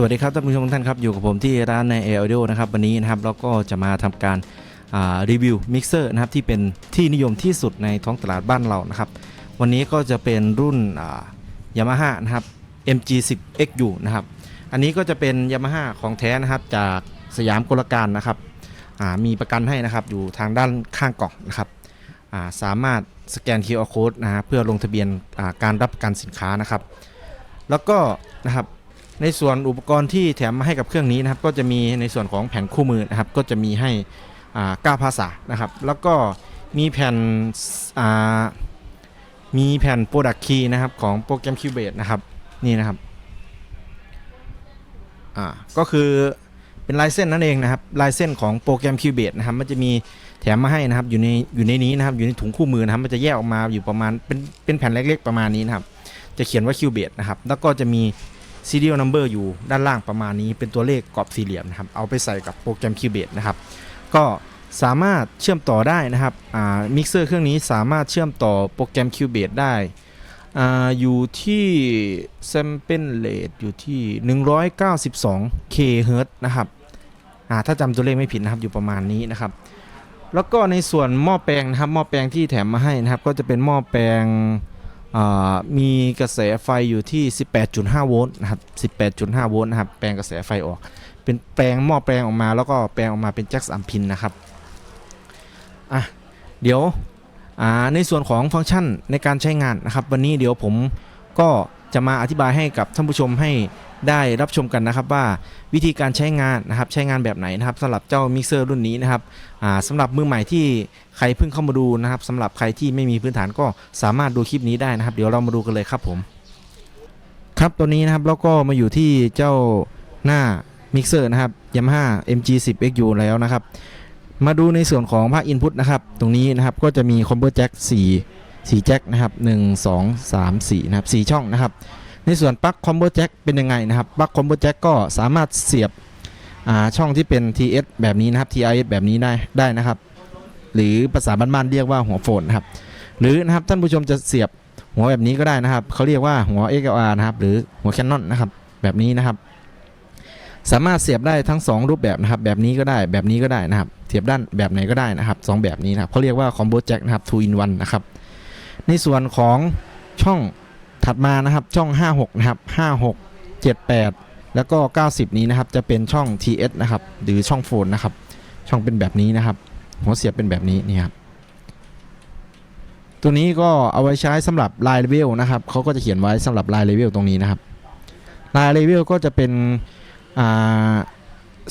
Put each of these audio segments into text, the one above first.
สวัสดีครับท่านผู้ชมทุกท่านครับ อยู่กับผมที่ร้านในเอ Audio นะครับวันนี้นะครับเราก็จะมาทำการรีวิวมิกเซอร์นะครับที่เป็นที่นิยมที่สุดในท้องตลาดบ้านเรานะครับวันนี้ก็จะเป็นรุ่นยามาฮ่านะครับ MG10XU นะครับอันนี้ก็จะเป็นยามาฮ่าของแท้นะครับจากสยามกลการนะครับมีประกันให้นะครับอยู่ทางด้านข้างกล่องนะครับาสามารถสแกน QR Code นะฮะเพื่อลงทะเบียนการรับประกันสินค้านะครับ แล้วก็นะครับ ในส่วนอุปกรณ์ที่แถมมาให้กับเครื่องนี้นะครับ ก็จะมีในส่วนของแผ่นคู่มือนะครับ ก็จะมีให้อ่าภาษานะครับ แล้วก็มีแผ่นอ่ามีแผ่น Product Key นะครับของโปรแกรม Cubase นะครับนี่นะครับอ่าก็คือเป็นลายเส้นนั่นเองนะครับลายเส้นของโปรแกรม Cubase นะครับมันจะมีแถมมาให้นะครับอยู่ในอยู่ในนี้นะครับอยู่ในถุงคู่มือนะครับมันจะแยกออกมาอยู่ประมาณเป็นเป็นแผ่นเล็กๆประมาณนี้นะครับ จะเขียนว่า Cubase นะครับแล้วก็จะมี serial number อยู่ด้านล่างประมาณนี้เป็นตัวเลขกรอบสี่เหลี่ยมนะครับ เอาไปใส่กับโปรแกรม Cubase นะครับ ก็สามารถเชื่อมต่อได้นะครับมิกเซอร์เครื่องนี้สามารถเชื่อมต่อโปรแกรม Cubase ได้ออยู่ที่ sample rate อยู่ที่ 192 kHz นะครับถ้าจำตัวเลขไม่ผิดนะครับอยู่ประมาณนี้นะครับ แล้วก็ในส่วนหม้อแปลงนะครับหม้อแปลงที่แถมมาให้นะครับ ก็จะเป็นหม้อแปลง มีกระแสไฟอยู่ที่ 18.5 โวลต์นะครับ 18.5 โวลต์นะครับ แปลงกระแสไฟออก เป็นแปลงหม้อแปลงออกมา แล้วก็แปลงออกมาเป็นแจ็คสามพินนะครับ อะ เดี๋ยว อ่า ในส่วนของฟังก์ชันในการใช้งานนะครับ วันนี้เดี๋ยวผมก็ จะมาอธิบายให้กับท่านผู้ชมให้ได้รับชมกันนะครับว่าวิธีการใช้งานนะครับใช้งานแบบไหนนะครับสำหรับเจ้ามิกเซอร์รุ่นนี้นะครับสำหรับมือใหม่ที่ใครเพิ่งเข้ามาดูนะครับสำหรับใครที่ไม่มีพื้นฐานก็สามารถดูคลิปนี้ได้นะครับ เดี๋ยวเรามาดูกันเลยครับผม ครับตัวนี้นะครับแล้วก็มาอยู่ที่เจ้าหน้ามิกเซอร์นะครับ Yamaha MG10XU แล้วนะครับ มาดูในส่วนของภาค Input นะครับ ตรงนี้นะครับก็จะมีคอมเบอร์แจ็ค4 4แจ็คนะครับ1 2 3 4นะครับ4ช่องนะครับ ในส่วนปลั๊กคอมเบแจ็คเป็นยังไงนะครับปลั๊กคอมเบแจ็คก็สามารถเสียบช่องที่เป็น TS แบบนี้นะครับ TIS แบบนี้ได้ได้นะครับ หรือภาษาบ้านๆเรียกว่าหัวโฟนนะครับหรือนะครับท่านผู้ชมจะเสียบหัวแบบนี้ก็ได้นะครับเขาเรียกว่าหัว XLR นะครับ หรือหัว Canon นะครับแบบนี้นะครับ สามารถเสียบได้ทั้ง 2 รูปแบบนะครับ แบบนี้ก็ได้แบบนี้ก็ได้นะครับ เสียบด้านแบบไหนก็ได้นะครับสองแบบนี้นะครับเขาเรียกว่า combo jack นะครับ two in one นะครับ ในส่วนของช่องถัดมานะครับช่อง 56 นะครับ 56 78 แล้วก็ 90 นี้นะครับ จะเป็นช่อง TS นะครับ หรือช่องโฟนนะครับ ช่องเป็นแบบนี้นะครับ หัวเสียบเป็นแบบนี้นี่ครับตัวนี้ก็เอาไว้ใช้สำหรับลายเลเวลนะครับเขาก็จะเขียนไว้สำหรับลายเลเวลตรงนี้นะครับลายเลเวลก็จะเป็น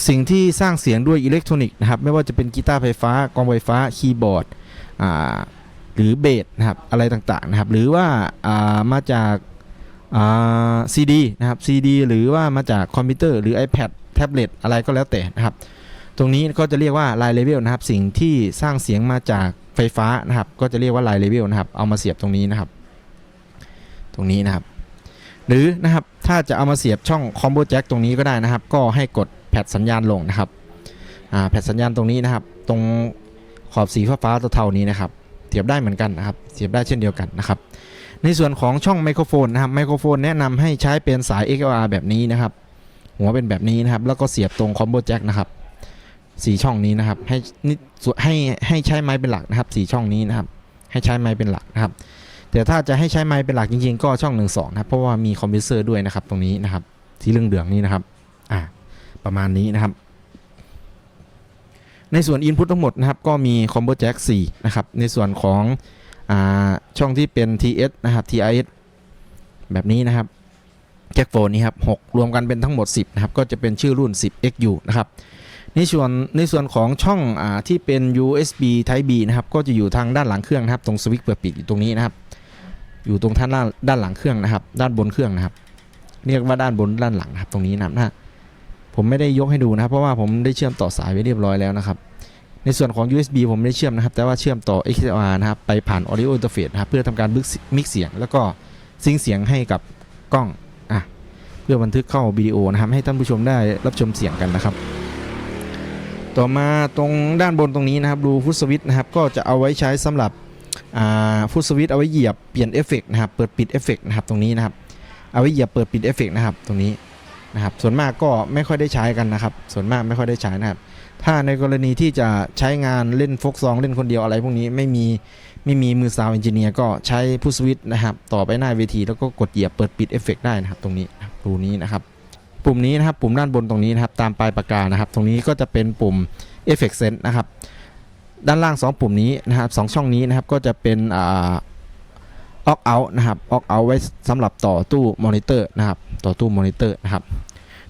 สิ่งที่สร้างเสียงด้วยอิเล็กทรอนิกส์นะครับ ไม่ว่าจะเป็นกีตาร์ไฟฟ้ากลองไฟฟ้าคีย์บอร์ดอ่า หรือเบสนะครับอะไรต่างๆนะครับหรือว่าามาจากาซีดีนะครับซีดีหรือว่ามาจากคอมพิวเตอร์หรือ iPad แท็บเล็ตอะไรก็แล้วแต่นะครับตรงนี้ก็จะเรียกว่าไลน์เลเวลนะครับสิ่งที่สร้างเสียงมาจากไฟฟ้านะครับก็จะเรียกว่าไลน์เลเวลนะครับเอามาเสียบตรงนี้นะครับ ตรงนี้นะครับ หรือนะครับถ้าจะเอามาเสียบช่องคอมโบแจ็คตรงนี้ก็ได้นะครับ ก็ให้กดแพดสัญญาณลงนะครับอ่าแพดสัญญาณตรงนี้นะครับ ตรงขอบสีฟ้าๆเทาๆนี้นะครับ สียบได้เหมือนกันนะครับ เสียบได้เช่นเดียวกันนะครับ ในส่วนของช่องไมโครโฟนนะครับ ไมโครโฟนแนะนำให้ใช้เป็นสาย XLR แบบนี้นะครับ หัวเป็นแบบนี้นะครับ แล้วก็เสียบตรงคอมโบแจ็คนะครับสีช่องนี้นะครับ ให้นิดให้ให้ใช้ไม้เป็นหลักนะครับสีช่องนี้นะครับ ให้ใช้ไม้เป็นหลักนะครับ แต่ถ้าจะให้ใช้ไม้เป็นหลักจริงๆ ก็ช่อง1นึ่งสองนะครับเพราะว่ามีคอมพิวเซอร์ด้วยนะครับตรงนี้นะครับสีเหลืองๆนี้นะครับ อ่าประมาณนี้นะครับ ในส่วน Input ทั้งหมดนะครับก็มี Combo Jack 4 นะครับ ในส่วนของอ่าช่องที่เป็น TS นะครับ TIS แบบนี้นะครับแจ็คโฟนนี้ครับ 6 รวมกันเป็นทั้งหมด 10 นะครับ ก็จะเป็นชื่อรุ่น 10XU นะครับ ในส่วนในส่วนของช่องอที่เป็น USB Type B นะครับ ก็จะอยู่ทางด้านหลังเครื่องนะครับ ตรงสวิตช์เปิดปิดอยู่ตรงนี้นะครับ อยู่ตรงท่านด้านด้านหลังเครื่องนะครับ ด้านบนเครื่องนะครับ เรียกว่าด้านบนด้านหลังนะครับ ตรงนี้นะครับผมไม่ได้ยกให้ดูนะครับ เพราะว่าผมได้เชื่อมต่อสายไว้เรียบร้อยแล้วนะครับ ในส่วนของ USB ผมไม่ได้เชื่อมนะครับ แต่ว่าเชื่อมต่อ XLR นะครับ ไปผ่าน Audio Interface นะครับ เพื่อทำการมิกเสียง แล้วก็ซิงเสียงให้กับกล้องอะเพื่อบันทึกเข้าวิดีโอนะครับ ให้ท่านผู้ชมได้รับชมเสียงกันนะครับ ต่อมาตรงด้านบนตรงนี้นะครับดูฟุตสวิตนะครับ ก็จะเอาไว้ใช้สำหรับฟุตสวิตเอาไว้เหยียบเปลี่ยนเอฟเฟกนะครับ เปิดปิดเอฟเฟกนะครับ ตรงนี้นะครับ เอาไว้เหยียบเปิดปิดเอฟเฟกนะครับ ตรงนี้นะครับ ส่วนมากก็ไม่ค่อยได้ใช้กันนะครับ ส่วนมากไม่ค่อยได้ใช้นะครับ ถ้าในกรณีที่จะใช้งานเล่นฟกซองเล่นคนเดียวอะไรพวกนี้ไม่มีไม่มีมือซาวเอนจิเนียร์ก็ใช้ผู้สวิตช์นะครับ ต่อไปหน้าเวทีแล้วก็กดเหยียบเปิดปิดเอฟเฟกได้นะครับ ตรงนี้รูนี้นะครับ ปุ่มนี้นะครับปุ่มด้านบนตรงนี้นะครับ ตามปลายปากกานะครับ ตรงนี้ก็จะเป็นปุ่ม Effect Sense นะครับ ด้านล่าง 2 ปุ่มนี้นะครับสองช่องนี้นะครับก็จะเป็นอ่า Opt out นะครับ Opt out ไว้สำหรับต่อตู้มอนิเตอร์นะครับ ต่อตู้มอนิเตอร์นะครับ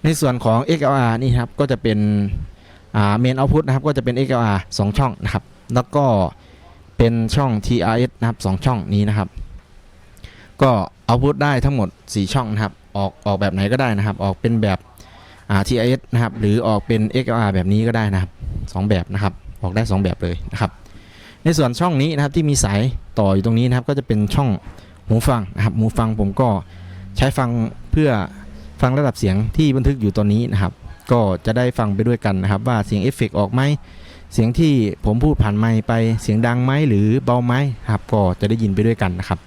ในส่วนของ XLR นี่ครับก็จะเป็น อ่า Main Output นะครับก็จะเป็น XLR 2 ช่องนะครับ แล้วก็เป็นช่อง TRS นะครับ2ช่องนี้นะครับ ก็ Output ได้ทั้งหมด 4 ช่องนะครับ ออกออกแบบไหนก็ได้นะครับ ออกเป็นแบบ TRS นะครับ หรือออกเป็น XLR แบบนี้ก็ได้นะครับสองแบบนะครับ ออกได้ 2 แบบเลยนะครับ ในส่วนช่องนี้นะครับที่มีสายต่ออยู่ตรงนี้นะครับ ก็จะเป็นช่องหูฟังนะครับ หูฟังผมก็ใช้ฟังเพื่อฟังระดับเสียงที่บันทึกอยู่ตอนนี้นะครับ ก็จะได้ฟังไปด้วยกันนะครับ ว่าเสียงเอฟเฟกต์ออกไหมเสียงที่ผมพูดผ่านไมค์ไปเสียงดังไหมหรือเบาไหมครับก็จะได้ยินไปด้วยกันนะครับ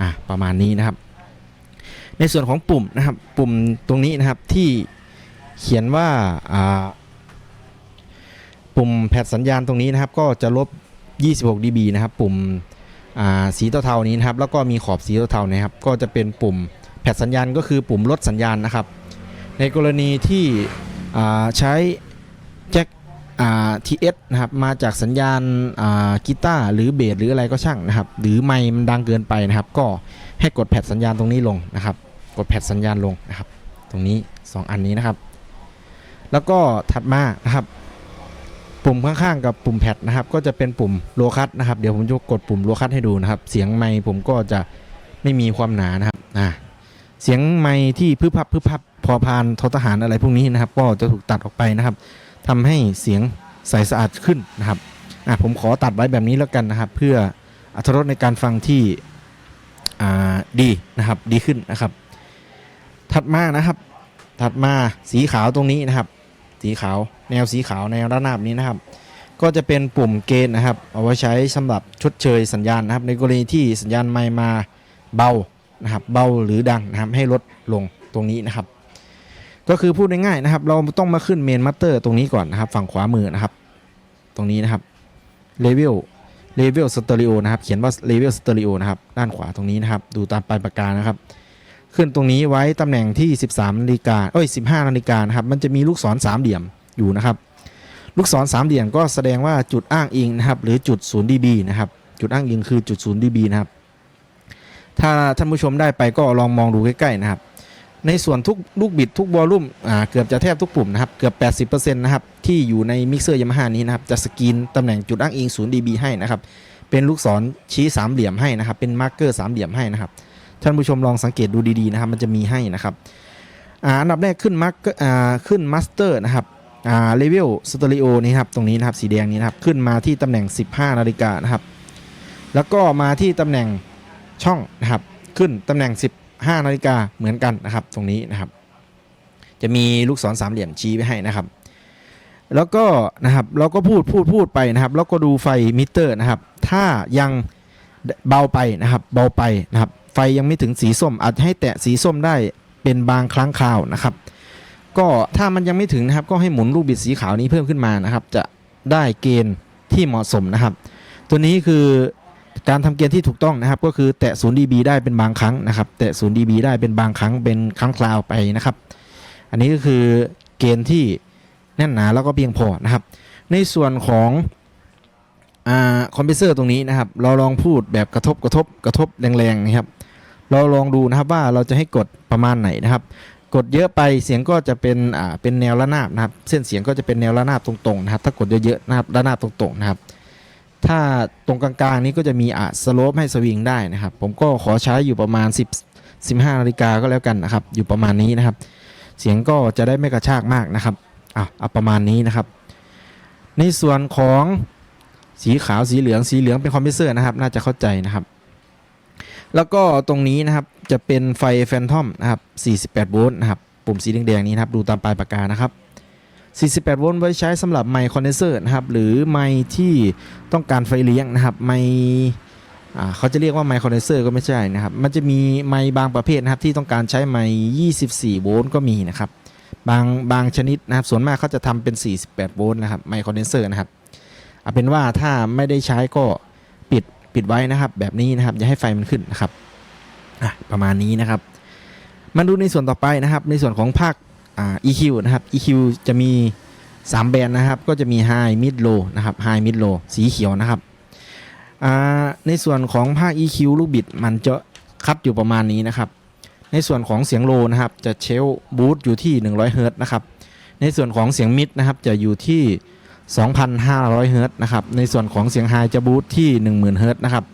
อะประมาณนี้นะครับ ในส่วนของปุ่มนะครับปุ่มตรงนี้นะครับที่เขียนว่าอ่าปุ่มแผดสัญญาณตรงนี้นะครับ ก็จะลบ 26 dB นะครับ ปุ่มอ่าสีเทาๆนี้นะครับ แล้วก็มีขอบสีเทาๆนะครับ ก็จะเป็นปุ่มแผดสัญญาณก็คือปุ่มลดสัญญาณนะครับ ในกรณีที่ ใช้แจ็คอ่า TS นะครับมาจากสัญญาณกีตาร์หรือเบสหรืออะไรก็ช่างนะครับ หรือไมค์มันดังเกินไปนะครับ ก็ให้กดแผดสัญญาณตรงนี้ลงนะครับ กดแผดสัญญาณลงนะครับ ตรงนี้ 2 อันนี้นะครับ แล้วก็ถัดมานะครับ ปุ่มข้างๆกับปุ่มแพดนะครับ ก็จะเป็นปุ่มโลคัตนะครับ เดี๋ยวผมจะกดปุ่มโลคัตให้ดูนะครับ เสียงไมค์ผมก็จะไม่มีความหนานะครับอ่าเสียงไมค์ที่พึบพับพึบพับ พอพานทอทหารอะไรพวกนี้นะครับ ก็จะถูกตัดออกไปนะครับทำให้เสียงใสสะอาดขึ้นนะครับอ่าผมขอตัดไว้แบบนี้แล้วกันนะครับ เพื่ออรรถรสในการฟังที่อ่าดีนะครับดีขึ้นนะครับ ถัดมานะครับ ถัดมาสีขาวตรงนี้นะครับ สีขาวแนวสีขาวแนวระนาบนี้นะครับ ก็จะเป็นปุ่มเกณฑ์นะครับ เอาไว้ใช้สำหรับชดเชยสัญญาณนะครับ ในกรณีที่สัญญาณไมค์มาเบานะครับ เบาหรือดังนะครับให้ลดลงตรงนี้นะครับ ก็คือพูดง่ายๆนะครับ เราต้องมาขึ้นเมนมัตเตอร์ตรงนี้ก่อนนะครับ ฝั่งขวามือนะครับ ตรงนี้นะครับเลเวลเลเวลสเตอริโอนะครับ เขียนว่าเลเวลสเตอริโอนะครับ ด้านขวาตรงนี้นะครับ ดูตามปลายปากกานะครับ ขึ้นตรงนี้ไว้ตำแหน่งที่ 13นาฬิกาเอ้ย15นาฬิกานะครับ มันจะมีลูกศรสามเหลี่ยมอยู่นะครับ ลูกศรสามเหลี่ยมก็แสดงว่าจุดอ้างอิงนะครับ หรือจุด0 dB นะครับ จุดอ้างอิงคือจุด0 dB นะครับ ถ้าท่านผู้ชมได้ไปก็ลองมองดูใกล้ๆนะครับ ในส่วนทุกลูกบิดทุกวอลลุ่มอ่าเกือบจะแทบทุกปุ่มนะครับ เกือบ 80%นะครับ ที่อยู่ในมิกเซอร์ยามาฮ่านี้นะครับ จะสกรีนตำแหน่งจุดอ้างอิง 0 dB ให้นะครับ เป็นลูกศรชี้สามเหลี่ยมให้นะครับ เป็นมาร์กเกอร์สามเหลี่ยมให้นะครับ ท่านผู้ชมลองสังเกตดูดีๆนะครับ มันจะมีให้นะครับอ่าอันดับแรกขึ้นมาร์กอ่าขึ้นมาสเตอร์นะครับอ่าเลเวลสเตอริโอนี่ครับ ตรงนี้นะครับ สีแดงนี้นะครับ ขึ้นมาที่ตำแหน่ง 15 นาฬิกานะครับ แล้วก็มาที่ตำแหน่งช่องนะครับ ขึ้นตำแหน่ง 15นาฬิกาเหมือนกันนะครับ ตรงนี้นะครับ จะมีลูกศรสามเหลี่ยมชี้ไว้ให้นะครับ แล้วก็นะครับเราก็พูดพูดพูดไปนะครับ แล้วก็ดูไฟมิเตอร์นะครับ ถ้ายังเบาไปนะครับ เบาไปนะครับ ไฟยังไม่ถึงสีส้ม อาจให้แตะสีส้มได้เป็นบางครั้งคราวนะครับ ก็ถ้ามันยังไม่ถึงนะครับ ก็ให้หมุนลูกบิดสีขาวนี้เพิ่มขึ้นมานะครับ จะได้เกณฑ์ที่เหมาะสมนะครับ ตัวนี้คือ การทำเกณฑ์ที่ถูกต้องนะครับ ก็คือแตะ0 dB ได้เป็นบางครั้งนะครับ แตะ0 dB ได้เป็นบางครั้งเป็นครั้งคราวไปนะครับ อันนี้ก็คือเกณฑ์ที่แน่นหนาแล้วก็เพียงพอนะครับ ในส่วนของอคอมเพรสเซอร์ตรงนี้นะครับ เราลองพูดแบบกระทบกระทบกระทบแรงๆนะครับ เราลองดูนะครับว่าเราจะให้กดประมาณไหนนะครับ กดเยอะไปเสียงก็จะเป็นอ่าเป็นแนวระนาบนะครับ เส้นเสียงก็จะเป็นแนวระนาบตรงๆนะครับ ถ้ากดเยอะๆนะครับระนาบตรงๆนะครับ ถ้าตรงกลางๆนี้ก็จะมีอะสโลปให้สวิงได้นะครับ ผมก็ขอใช้อยู่ประมาณ 10 15นาฬิกาก็แล้วกันนะครับ อยู่ประมาณนี้นะครับ เสียงก็จะได้ไม่กระชากมากนะครับอะเอาประมาณนี้นะครับ ในส่วนของสีขาวสีเหลืองสีเหลืองเป็นคอมเพรสเซอร์นะครับ น่าจะเข้าใจนะครับ แล้วก็ตรงนี้นะครับจะเป็นไฟแฟนทอมนะครับ48โวลต์นะครับ ปุ่มสีแดงๆนี้นะครับ ดูตามปลายปากกานะครับ 48 โวลต์ไว้ใช้สำหรับไมค์คอนเดนเซอร์นะครับ หรือไมค์ที่ต้องการไฟเลี้ยงนะครับ ไมค์อ่เขาจะเรียกว่าไมค์คอนเดนเซอร์ก็ไม่ใช่นะครับ มันจะมีไมค์บางประเภทนะครับที่ต้องการใช้ไมค์24 โวลต์ก็มีนะครับ บางบางชนิดนะครับ ส่วนมากเขาจะทำเป็น 48 โวลต์นะครับ ไมโครเดนเซอร์นะครับ เอาเป็นว่าถ้าไม่ได้ใช้ก็ปิดปิดไว้นะครับ แบบนี้นะครับ อย่าให้ไฟมันขึ้นนะครับ ประมาณนี้นะครับ มาดูในส่วนต่อไปนะครับ ในส่วนของภาค อ่า EQ นะครับ EQ จะมี 3 แบรนด์นะครับ ก็จะมี High Mid Low นะครับ High Mid Low สีเขียวนะครับอ่าในส่วนของภาค EQ ลูกบิดมันจะคัดอยู่ประมาณนี้นะครับ ในส่วนของเสียงโลนะครับ จะเชลบูทอยู่ที่ 100เฮิรตนะครับ ในส่วนของเสียงมิดนะครับ จะอยู่ที่ 2,500เฮิรตนะครับ ในส่วนของเสียงไฮจะบูทที่ 10,000เฮิรตนะครับ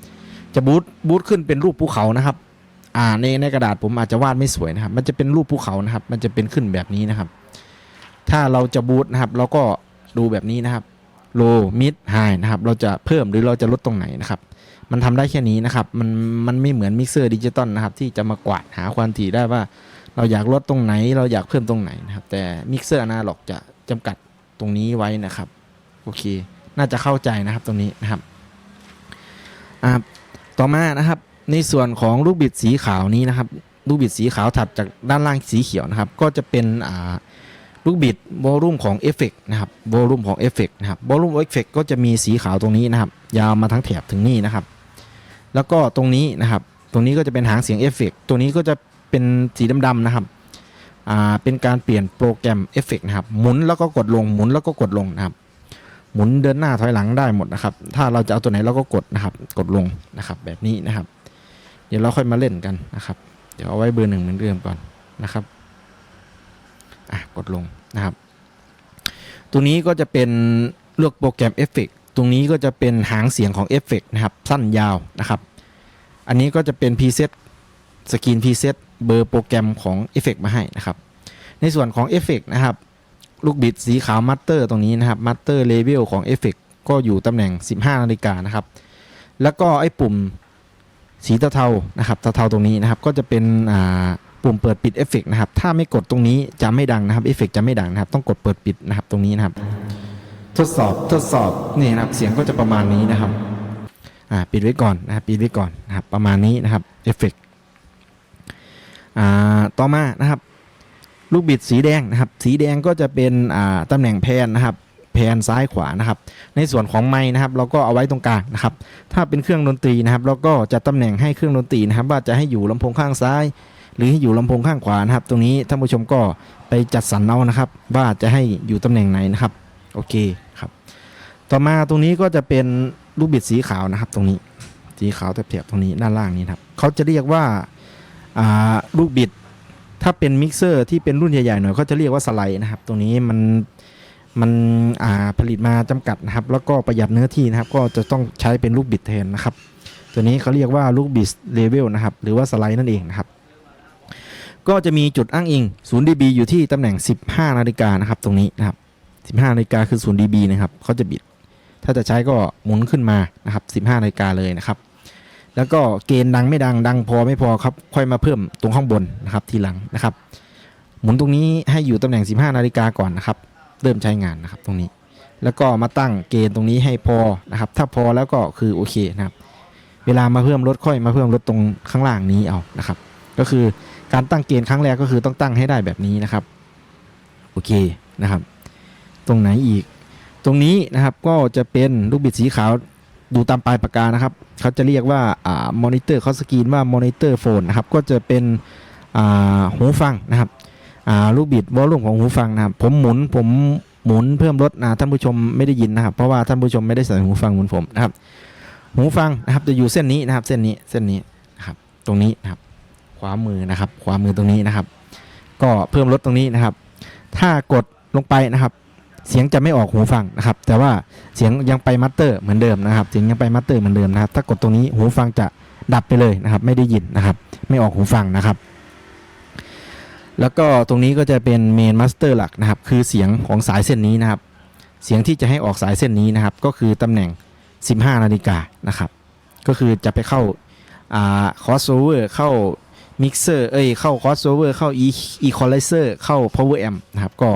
จะบูทบูทขึ้นเป็นรูปภูเขานะครับ อ่าในในกระดาษผมอาจจะวาดไม่สวยนะครับ มันจะเป็นรูปภูเขานะครับ มันจะเป็นขึ้นแบบนี้นะครับ ถ้าเราจะบูทนะครับ เราก็ดูแบบนี้นะครับโลมิดไฮนะครับ เราจะเพิ่มหรือเราจะลดตรงไหนนะครับ มันทำได้แค่นี้นะครับ มันมันไม่เหมือนมิกเซอร์ดิจิตอลนะครับ ที่จะมากวาดหาความถี่ได้ว่า เราอยากลดตรงไหน เราอยากเพิ่มตรงไหนนะครับ แต่มิกเซอร์อนาล็อกจะจำกัดตรงนี้ไว้นะครับ โอเค น่าจะเข้าใจนะครับตรงนี้นะครับอ่าต่อมานะครับ ในส่วนของลูกบิดสีขาวนี้นะครับ ลูกบิดสีขาวถัดจากด้านล่างสีเขียวนะครับ ก็จะเป็นลูกบิดโวลูมของเอฟเฟกนะครับโวลูมของเอฟเฟกนะครับโวลูมเอฟเฟกก็จะมีสีขาวตรงนี้นะครับ ยาวมาทั้งแถบถึงนี่นะครับ แล้วก็ตรงนี้นะครับ ตรงนี้ก็จะเป็นหางเสียงเอฟเฟกตัวนี้ก็จะเป็นสีดำๆนะครับเป็นการเปลี่ยนโปรแกรมเอฟเฟกนะครับ หมุนแล้วก็กดลง หมุนแล้วก็กดลงนะครับ หมุนเดินหน้าถอยหลังได้หมดนะครับ ถ้าเราจะเอาตัวไหนเราก็กดนะครับ กดลงนะครับ แบบนี้นะครับ เดี๋ยวเราค่อยมาเล่นกันนะครับ เดี๋ยวเอาไว้เบอร์หนึ่งเหมือนเดิมก่อนนะครับอะกดลงนะครับตัวนี้ก็จะเป็นเลือกโปรแกรมเอฟเฟกตรงนี้ก็จะเป็นหางเสียงของเอฟเฟกนะครับ สั้นยาวนะครับ อันนี้ก็จะเป็นพรีเซ็ตสกรีนพรีเซ็ตเบอร์โปรแกรมของเอฟเฟกมาให้นะครับ ในส่วนของเอฟเฟกนะครับลูกบิดสีขาวมัตเตอร์ตรงนี้นะครับมัตเตอร์เลเวลของเอฟเฟกก็อยู่ตำแหน่ง 15 นาฬิกานะครับ แล้วก็ไอ้ปุ่ม สีเทาๆนะครับเทาๆตรงนี้นะครับก็จะเป็นปุ่มเปิดปิดเอฟเฟกนะครับถ้าไม่กดตรงนี้จะไม่ดังนะครับเอฟเฟกจะไม่ดังนะครับต้องกดเปิดปิดนะครับตรงนี้นะครับ ทดสอบทดสอบนี่นะครับเสียงก็จะประมาณนี้นะครับปิดไว้ก่อนนะครับปิดไว้ก่อนนะครับประมาณนี้นะครับเอฟเฟกต่อมานะครับลูกบิดสีแดงนะครับ สีแดงก็จะเป็นตำแหน่งแพนนะครับ แพนซ้ายขวานะครับ ในส่วนของไม้นะครับ เราก็เอาไว้ตรงกลางนะครับ ถ้าเป็นเครื่องดนตรีนะครับ เราก็จะตำแหน่งให้เครื่องดนตรีนะครับ ว่าจะให้อยู่ลำโพงข้างซ้าย หรือให้อยู่ลำโพงข้างขวานะครับ ตรงนี้ท่านผู้ชมก็ไปจัดสรรเอานะครับ ว่าจะให้อยู่ตำแหน่งไหนนะครับ โอเคครับ ต่อมาตรงนี้ก็จะเป็นลูกบิดสีขาวนะครับ ตรงนี้สีขาวแถบๆตรงนี้ด้านล่างนี้นครับเขาจะเรียกว่าลูกบิดถ้าเป็นมิกเซอร์ที่เป็นรุ่นใหญ่ๆหน่อยเขาจะเรียกว่าสไลด์นะครับ ตรงนี้มัน มันผลิตมาจำกัดนะครับ แล้วก็ประหยัดเนื้อที่นะครับ ก็จะต้องใช้เป็นลูกบิดแทนนะครับ ตัวนี้เขาเรียกว่าลูกบิดเลเวลนะครับ หรือว่าสไลด์นั่นเองนะครับ ก็จะมีจุดอ้างอิง0 dB อยู่ที่ตำแหน่ง 15 นาฬิกานะครับ ตรงนี้นะครับ 15 นาฬิกาคือ0 dB นะครับเขาจะบิด ถ้าจะใช้ก็หมุนขึ้นมานะครับ 15 นาฬิกาเลยนะครับ แล้วก็เกณฑ์ดังไม่ดังดังพอไม่พอครับค่อยมาเพิ่มตรงข้างบนนะครับทีหลังนะครับ หมุนตรงนี้ให้อยู่ตำแหน่ง 15 นาฬิกาก่อนนะครับ เริ่มใช้งานนะครับตรงนี้ แล้วก็มาตั้งเกณฑ์ตรงนี้ให้พอนะครับ ถ้าพอแล้วก็คือโอเคนะครับ เวลามาเพิ่มลดค่อยมาเพิ่มลดตรงข้างล่างนี้เอานะครับ ก็คือการตั้งเกณฑ์ครั้งแรกก็คือต้องตั้งให้ได้แบบนี้นะครับโอเคนะครับ ตรงไหนอีก ตรงนี้นะครับก็จะเป็นลูกบิดสีขาวดูตามปลายปากกานะครับเขาจะเรียกว่าอ่ามอนิเตอร์เขาสกรีนว่ามอนิเตอร์โฟนนะครับก็จะเป็นหูฟังนะครับ ลูกบิดวอลลุ่มของหูฟังนะครับผมหมุนผมหมุนเพิ่มลดนะท่านผู้ชมไม่ได้ยินนะครับ เพราะว่าท่านผู้ชมไม่ได้ใส่หูฟังเหมือนผมนะครับ หูฟังนะครับจะอยู่เส้นนี้นะครับ เส้นนี้เส้นนี้นะครับ ตรงนี้นะครับ ขวามือนะครับ ขวามือตรงนี้นะครับ ก็เพิ่มลดตรงนี้นะครับ ถ้ากดลงไปนะครับ เสียงจะไม่ออกหูฟังนะครับ แต่ว่าเสียงยังไปมัตเตอร์เหมือนเดิมนะครับเสียงยังไปมัตเตอร์เหมือนเดิมนะครับ ถ้ากดตรงนี้หูฟังจะดับไปเลยนะครับ ไม่ได้ยินนะครับ ไม่ออกหูฟังนะครับ แล้วก็ตรงนี้ก็จะเป็นเมนมาสเตอร์หลักนะครับ คือเสียงของสายเส้นนี้นะครับ เสียงที่จะให้ออกสายเส้นนี้นะครับ ก็คือตำแหน่ง 15 นาฬิกานะครับ ก็คือจะไปเข้าอ่าคอสโอเวอร์เข้ามิกเซอร์เอ้ยเข้าคอสโอเวอร์เข้าอีอีคอไลเซอร์เข้า power amp นะครับ ก็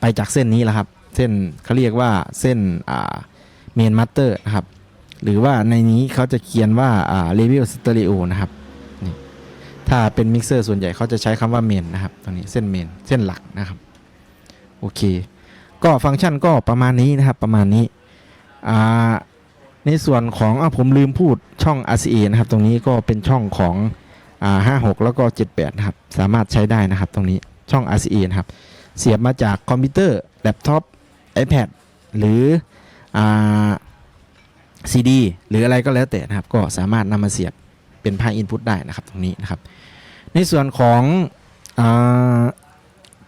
ไปจากเส้นนี้แหละครับ เส้นเขาเรียกว่าเส้นอ่าเมนมัตเตอร์นะครับ หรือว่าในนี้เขาจะเขียนว่าอ่าเลเวลสเตอริโอนะครับ ถ้าเป็นมิกเซอร์ส่วนใหญ่เขาจะใช้คำว่าเมนนะครับตรงนี้เส้นเมนเส้นหลักนะครับโอเค ก็ฟังก์ชันก็ประมาณนี้นะครับประมาณนี้ในส่วนของอะผมลืมพูดช่อง RCA นะครับ ตรงนี้ก็เป็นช่องของอ่า56แล้วก็78นะครับ สามารถใช้ได้นะครับ ตรงนี้ช่อง RCA นะครับ เสียบมาจากคอมพิวเตอร์แล็ปท็อป iPad หรืออ่า CD หรืออะไรก็แล้วแต่นะครับ ก็สามารถนำมาเสียบเป็นพา Input ได้นะครับ ตรงนี้นะครับ ในส่วนของอ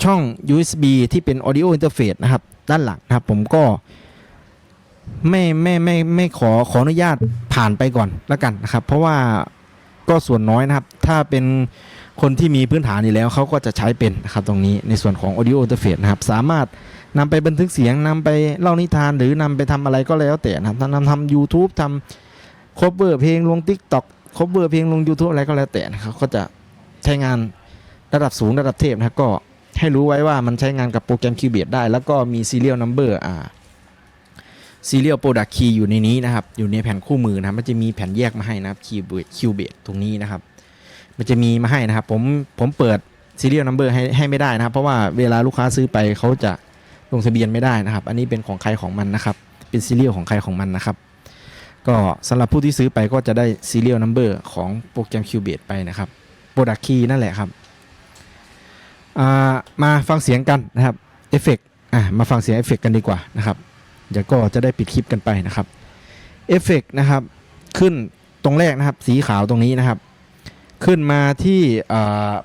ช่อง USB ที่เป็น Audio Interface นะครับ ด้านหลังนะครับผมก็ไม่ไม่ไม่ไม่ขอขออนุญาตผ่านไปก่อนแล้วกันนะครับ เพราะว่าก็ส่วนน้อยนะครับ ถ้าเป็นคนที่มีพื้นฐานอยู่แล้วเขาก็จะใช้เป็นนะครับตรงนี้ในส่วนของ Audio Interface นะครับ สามารถนำไปบันทึกเสียงนำไปเล่านิทาน หรือนำไปทำอะไรก็แล้วแต่นะครับนำทำ YouTube ทำ cover เพลงลง TikTok cover เพลงลง YouTube อะไรก็แล้วแต่นะครับก็จะ ใช้งานระดับสูงระดับเทพนะครับก็ให้รู้ไว้ว่ามันใช้งานกับโปรแกรม Cubase ได้ แล้วก็มี serial number อ่า serial product key อยู่ในนี้นะครับ อยู่ในแผ่นคู่มือนะครับมันจะมีแผ่นแยกมาให้นะครับ Cubase Cubase ตรงนี้นะครับ มันจะมีมาให้นะครับ ผมผมเปิด serial number ให้ให้ไม่ได้นะครับ เพราะว่าเวลาลูกค้าซื้อไปเขาจะลงทะเบียนไม่ได้นะครับ อันนี้เป็นของใครของมันนะครับ เป็น serial ของใครของมันนะครับ ก็สำหรับผู้ที่ซื้อไปก็จะได้ serial number ของโปรแกรม Cubase ไปนะครับ Product Key นั่นแหละครับมาฟังเสียงกันนะครับเอฟเฟกอะมาฟังเสียงเอฟเฟกกันดีกว่านะครับเดี๋ยวก็จะได้ปิดคลิปกันไปนะครับเอฟเฟกนะครับขึ้นตรงแรกนะครับสีขาวตรงนี้นะครับ ขึ้นมาที่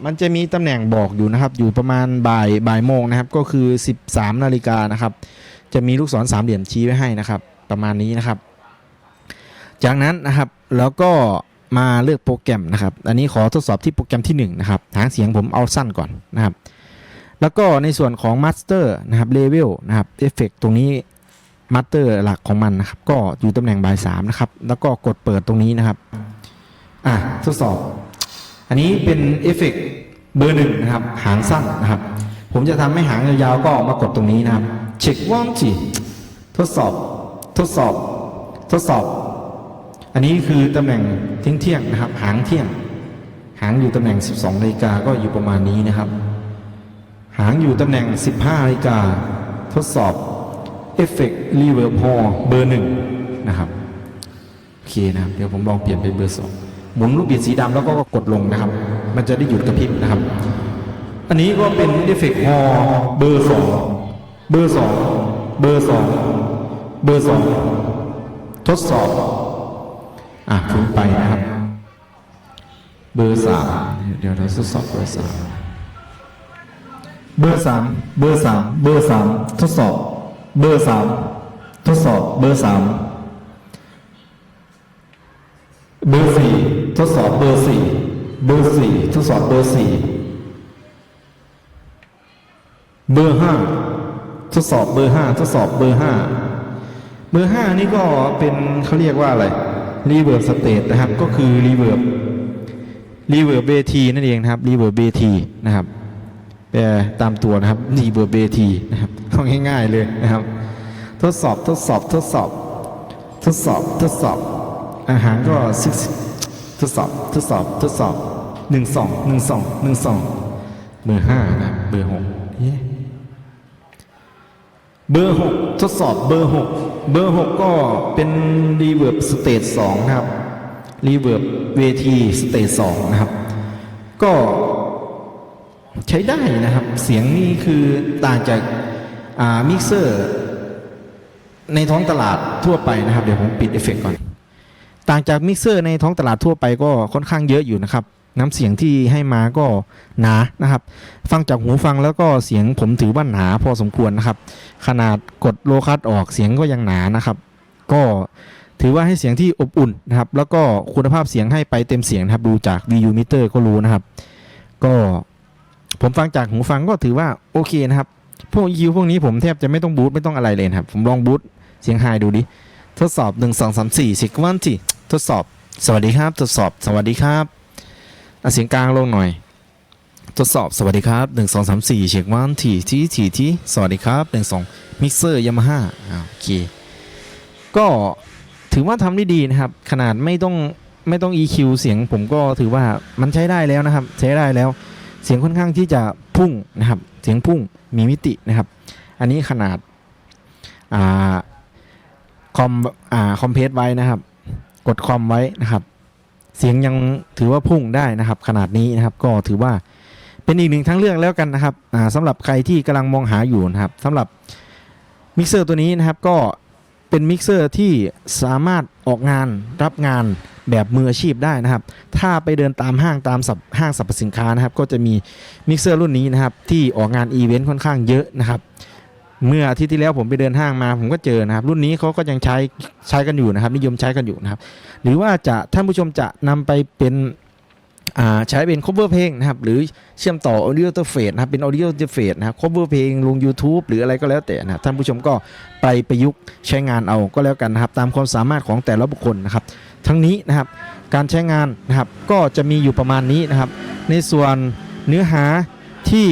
มันจะมีตำแหน่งบอกอยู่นะครับ อยู่ประมาณบ่ายบ่ายโมงนะครับ ก็คือ 13นาฬิกานะครับ จะมีลูกศรสามเหลี่ยมชี้ไว้ให้นะครับ ประมาณนี้นะครับ จากนั้นนะครับแล้วก็ มาเลือกโปรแกรมนะครับ อันนี้ขอทดสอบที่โปรแกรมที่ 1 นะครับ หางเสียงผมเอาสั้นก่อนนะครับ แล้วก็ในส่วนของ Master นะครับเลเวลนะครับเอฟเฟกตรงนี้ Master หลักของมันนะครับ ก็อยู่ตำแหน่งบ่ายสามนะครับ แล้วก็กดเปิดตรงนี้นะครับ อะทดสอบ อันนี้เป็นเอฟเฟกเบอร์หนึ่งนะครับ หางสั้นนะครับ ผมจะทำให้หางยาวๆก็มากดตรงนี้นะครับ เช็คว่างจีทดสอบ ทดสอบ ทดสอบ อันนี้คือตำแหน่งเที่ยงเที่ยงนะครับ หางเที่ยง หางอยู่ตำแหน่ง 12นาฬิกาก็อยู่ประมาณนี้นะครับ หางอยู่ตำแหน่ง 15นาฬิกาทดสอบเอฟเฟกต์รีเวิร์พอเบอร์หนึ่งนะครับโอเคนะครับ เดี๋ยวผมลองเปลี่ยนเป็นเบอร์สองหมุนลูกบิดสีดำแล้วก็กดลงนะครับ มันจะได้หยุดกระพริบนะครับ อันนี้ก็เป็นเอฟเฟกต์ฮอเบอร์สองเบอร์สองเบอร์สองเบอร์สองทดสอบ อะขึ้นไปนะครับ เบอร์สามเดี๋ยวเราทดสอบเบอร์สามเบอร์สามเบอร์สามเบอร์สามทดสอบ เบอร์สามทดสอบเบอร์สามเบอร์สี่ทดสอบเบอร์สี่เบอร์สี่ทดสอบเบอร์สี่เบอร์ห้าทดสอบเบอร์ห้าทดสอบเบอร์ห้าเบอร์ห้านี่ก็เป็นเขาเรียกว่าอะไร รีเวิร์บสเตทนะครับ ก็คือรีเวิร์บรีเวิร์บเวทีนั่นเองนะครับรีเวิร์บเวทีนะครับแปลตามตัวนะครับรีเบอร์เบทีนะครับเอาง่ายๆเลยนะครับ ทดสอบทดสอบทดสอบ ทดสอบทดสอบ อาหารก็ซิกทดสอบทดสอบทดสอบหนึ่งสองหนึ่งสองหนึ่งสองเบอร์ห้านะเบอร์หกเย้ เบอร์หกทดสอบเบอร์หกเบอร์หกก็เป็นรีเวิร์บสเตจสองนะครับรีเวิร์บเวทีสเตจสองนะครับ ก็ใช้ได้นะครับ เสียงนี่คือต่างจากมิกเซอร์ในท้องตลาดทั่วไปนะครับ เดี๋ยวผมปิดเอฟเฟกต์ก่อน ต่างจากมิกเซอร์ในท้องตลาดทั่วไปก็ค่อนข้างเยอะอยู่นะครับ น้ำเสียงที่ให้มาก็หนานะครับ ฟังจากหูฟังแล้วก็เสียงผมถือว่าหนาพอสมควรนะครับ ขนาดกดโลคัสออกเสียงก็ยังหนานะครับ ก็ถือว่าให้เสียงที่อบอุ่นนะครับ แล้วก็คุณภาพเสียงให้ไปเต็มเสียงนะครับ ดูจาก VU meter ก็รู้นะครับ ก็ผมฟังจากหูฟังก็ถือว่าโอเคนะครับ พวก EQ พวกนี้ผมแทบจะไม่ต้องบูตไม่ต้องอะไรเลยครับ ผมลองบูตเสียงไฮดูดิ ทดสอบ 1 2 3 4 สิกวันที่ทดสอบ สวัสดีครับ ทดสอบ สวัสดีครับ เอาเสียงกลางลงหน่อย ทดสอบสวัสดีครับ 1 2 3 4 เช็ควันทีทีทีทีสวัสดีครับ 1 2 มิกเซอร์ยามาฮ่าโอเค ก็ถือว่าทำได้ดีนะครับ ขนาดไม่ต้องไม่ต้อง EQ เสียงผมก็ถือว่ามันใช้ได้แล้วนะครับ ใช้ได้แล้ว เสียงค่อนข้างที่จะพุ่งนะครับ เสียงพุ่งมีมิตินะครับ อันนี้ขนาดอ่าคอมอ่าคอมเพรสไว้นะครับ กดคอมไว้นะครับ เสียงยังถือว่าพุ่งได้นะครับ ขนาดนี้นะครับ ก็ถือว่าเป็นอีกหนึ่งทางเลือกแล้วกันนะครับสำหรับใครที่กำลังมองหาอยู่นะครับสำหรับมิกเซอร์ตัวนี้นะครับก็เป็นมิกเซอร์ที่สามารถออกงานรับงานแบบมืออาชีพได้นะครับ ถ้าไปเดินตามห้างตามห้างสรรพสินค้านะครับ ก็จะมีมิกเซอร์รุ่นนี้นะครับ ที่ออกงานอีเวนต์ค่อนข้างเยอะนะครับ เมื่ออาทิตย์ที่แล้วผมไปเดินห้างมาผมก็เจอนะครับ รุ่นนี้เขาก็ยังใช้ใช้กันอยู่นะครับ นิยมใช้กันอยู่นะครับ หรือว่าจะท่านผู้ชมจะนำไปเป็นใช้เป็น cover เพลงนะครับ หรือเชื่อมต่อ audio interface นะครับ เป็น audio interface นะครับ cover เพลงลง YouTube หรืออะไรก็แล้วแต่นะครับท่านผู้ชมก็ไปประยุกต์ใช้งานเอาก็แล้วกันนะครับ ตามความสามารถของแต่ละบุคคลนะครับ ทั้งนี้นะครับการใช้งานนะครับก็จะมีอยู่ประมาณนี้นะครับ ในส่วนเนื้อหาที่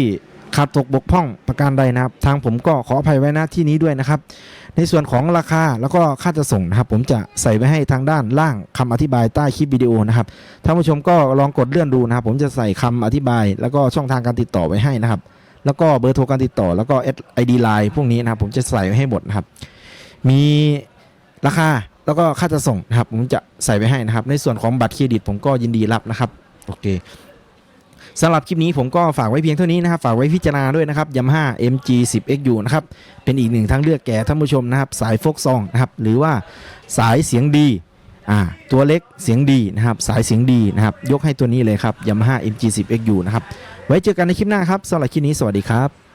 ขาดตกบกพร่องประการใดนะครับ ทางผมก็ขออภัยไว้ณที่นี้ด้วยนะครับ ในส่วนของราคาแล้วก็ค่าจะส่งนะครับ ผมจะใส่ไว้ให้ทางด้านล่างคำอธิบายใต้คลิปวิดีโอนะครับท่านผู้ชมก็ลองกดเลื่อนดูนะครับ ผมจะใส่คำอธิบาย แล้วก็ช่องทางการติดต่อไว้ให้นะครับ แล้วก็เบอร์โทรการติดต่อ แล้วก็ไอดีไลน์พวกนี้นะครับ ผมจะใส่ไว้ให้หมดนะครับ มีราคาแล้วก็ค่าจะส่งนะครับ ผมจะใส่ไว้ให้นะครับ ในส่วนของบัตรเครดิต ผมก็ยินดีรับนะครับโอเค สำหรับคลิปนี้ผมก็ฝากไว้เพียงเท่านี้นะครับ ฝากไว้พิจารณาด้วยนะครับยามาฮ่า MG 10 XU นะครับ เป็นอีกหนึ่งทางเลือกแก่ท่านผู้ชมนะครับ สายโฟกซองนะครับ หรือว่าสายเสียงดีอ่าตัวเล็กเสียงดีนะครับ สายเสียงดีนะครับ ยกให้ตัวนี้เลยครับ Yamaha MG 10 XU นะครับ ไว้เจอกันในคลิปหน้าครับสำหรับคลิปนี้สวัสดีครับ